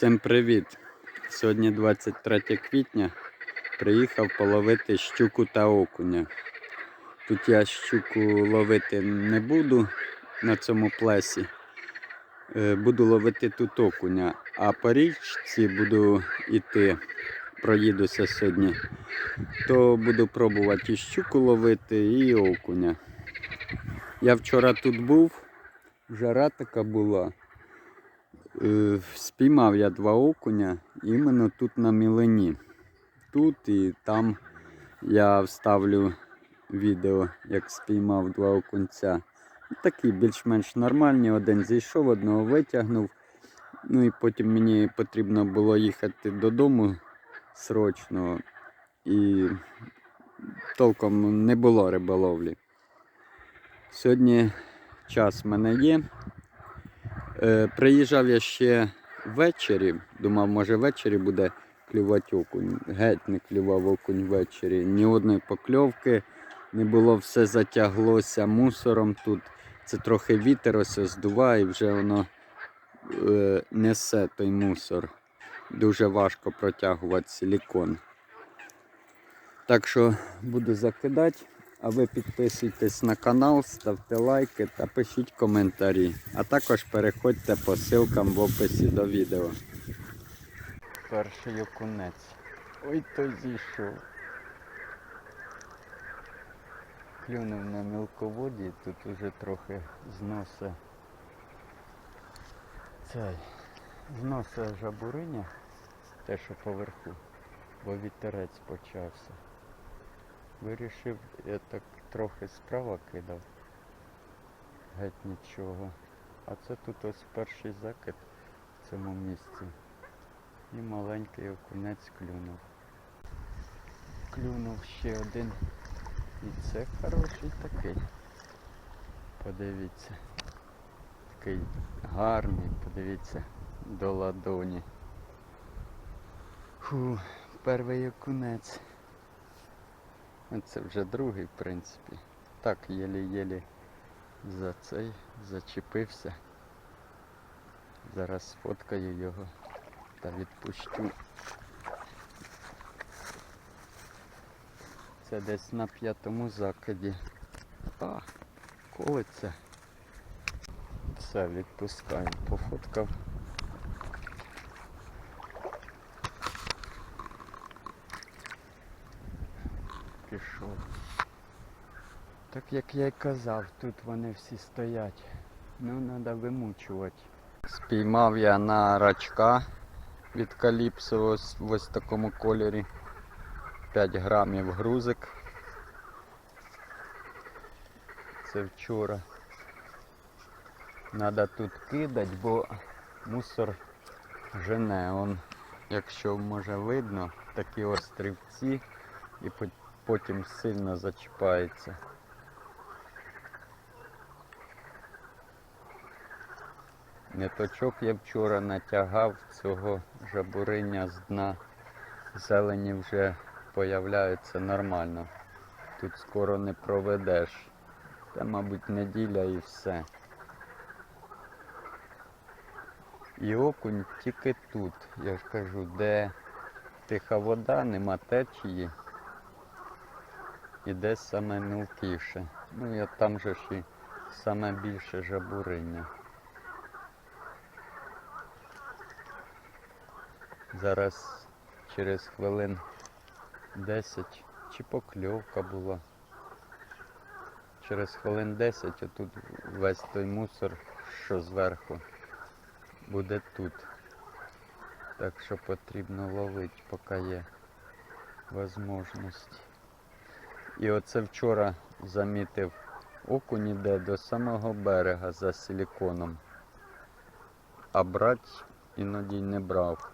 Всім привіт! Сьогодні 23 квітня. Приїхав половити щуку та окуня. Тут я щуку ловити не буду на цьому плесі. Е, Буду ловити тут окуня, а по річці буду йти, проїдуся сьогодні. То буду пробувати і щуку ловити, і окуня. Я вчора тут був, жара така була. Е, Спіймав я два окуня іменно тут на мілені. Тут і там я вставлю відео, як спіймав два окунця. Такі більш-менш нормальні. Один зійшов, одного витягнув. Ну і потім мені потрібно було їхати додому срочно. І толком не було риболовлі. Сьогодні час в мене є. Е, приїжджав я ще ввечері. Думав, може ввечері буде клювати окунь. Геть не клював окунь ввечері. Ні одної покльовки не було, все затяглося мусором тут. Це трохи вітер ось здуває, вже воно е, несе той мусор. Дуже важко протягувати силікон. Так що буду закидати. А ви підписуйтесь на канал, ставте лайки та пишіть коментарі. А також переходьте по ссылкам в описі до відео. Перший окунець. Ой, той зійшов. Клюнув на мілководі, тут уже трохи зноса. Цей. Зноса жабуриня, те, що поверху, бо вітерець почався. Вирішив, я так трохи справа кидав. Геть нічого. А це тут ось перший закид в цьому місці. І маленький окунець клюнув. Клюнув ще один. І це хороший такий. Подивіться. Такий гарний, подивіться, до ладоні. Фу, перший окунець. Це вже другий, в принципі. Так, єлі-єлі за цей зачепився. Зараз сфоткаю його та відпущу. Це десь на п'ятому закиді. А, колиться. Все, відпускаю, пофоткав. Пішов. Так як я й казав, тут вони всі стоять. Ну, треба вимучувати. Спіймав я на рачка від каліпсу ось в такому кольорі. 5 грамів грузик. Це вчора. Треба тут кидати, бо мусор жене. Он, якщо може видно, такі острівці і потім сильно зачіпається. Ниточок я вчора натягав цього жабуриня з дна. Зелені вже появляються нормально. Тут скоро не проведеш. Та, мабуть, неділя і все. І окунь тільки тут, я ж кажу, де тиха вода, нема течії. І де саме мілкіше. Ну я там же ж і саме більше жабуриння. Зараз через хвилин 10 чи покльовка була. Через хвилин 10 отут весь той мусор, що зверху, буде тут. Так що потрібно ловити, поки є можливість. І оце вчора замітив окунь іде до самого берега за силіконом. А брати іноді не брав.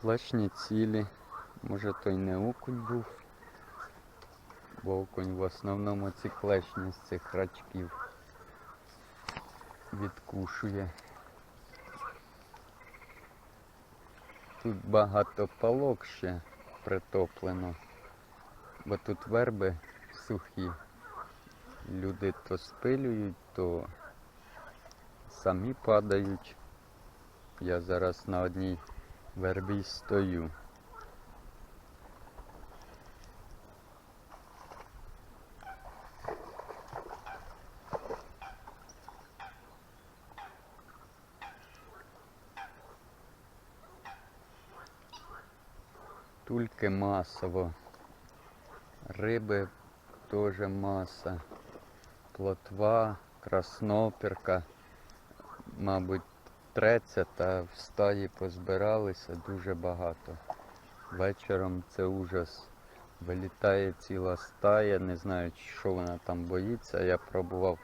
Клешні цілі. Може то й не окунь був. Бо окунь в основному ці клешні з цих рачків відкушує. Тут багато палок ще притоплено, бо тут верби сухі. Люди то спилюють, то самі падають. Я зараз на одній вербі стою. Тульки масово. Риби теж маса. Плотва, красноперка, мабуть, треться та в стаї позбиралися дуже багато. Вечором це ужас. Вилітає ціла стая, не знаю, що вона там боїться. Я пробував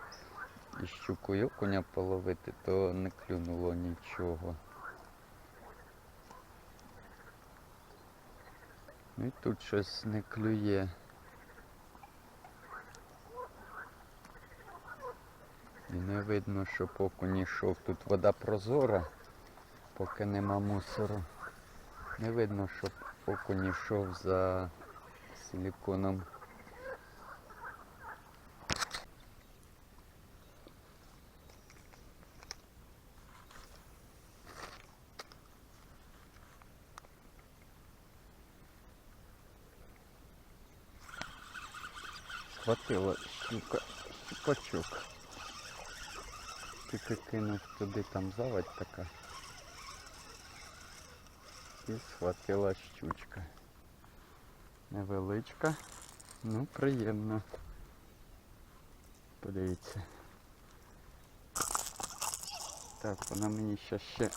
і щуку окуня половити, то не клюнуло нічого. Ну і тут щось не клює. І не видно, що окунь йшов. Тут вода прозора, поки нема мусору. Не видно, щоб окунь йшов за силіконом. Схватила щука, щупачок. Тільки кинув туди там заводь така. І схватила щучка. Невеличка, ну приємно. Подивіться. Так, вона мені ще ще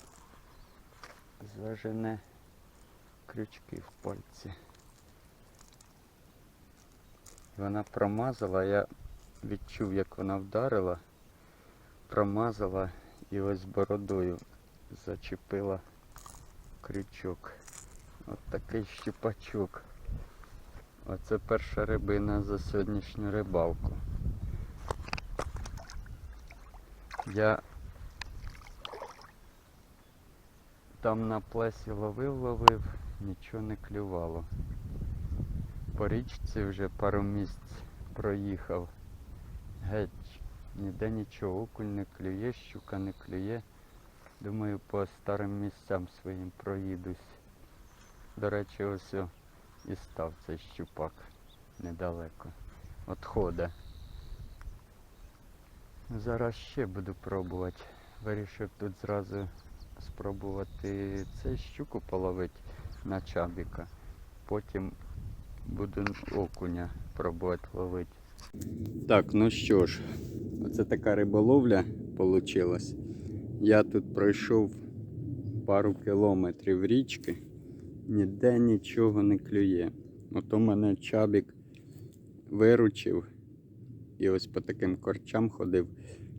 зажене крючки в пальці. Вона промазала, я відчув, як вона вдарила, промазала і ось бородою зачепила крючок. От такий щупачок. Оце перша рибина за сьогоднішню рибалку. Я там на плесі ловив, ловив, нічого не клювало. По річці вже пару місць проїхав. Геть, ніде нічого, окунь не клює, щука не клює. Думаю, по старим місцям своїм проїдусь. До речі, ось і став цей щупак недалеко. Отхода. Зараз ще буду пробувати. Вирішив тут зразу спробувати цей щуку половити на чабіка. Потім буду окуня пробувати ловити. Так, ну що ж, оце така риболовля вийшла. Я тут пройшов пару кілометрів річки, ніде нічого не клює. Ото мене чабік виручив. І ось по таким корчам ходив.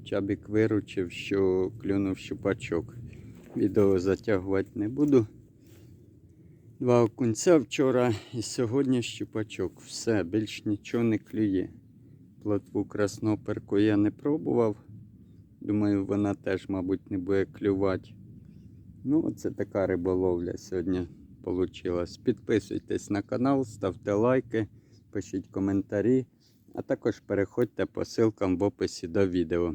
Чабік виручив, що клюнув щупачок. Відео затягувати не буду. Два окунця вчора і сьогодні щупачок. Все, більш нічого не клює. Плотву красноперку я не пробував. Думаю, вона теж, мабуть, не буде клювати. Ну, оце така риболовля сьогодні вийшла. Підписуйтесь на канал, ставте лайки, пишіть коментарі, а також переходьте по ссылкам в описі до відео.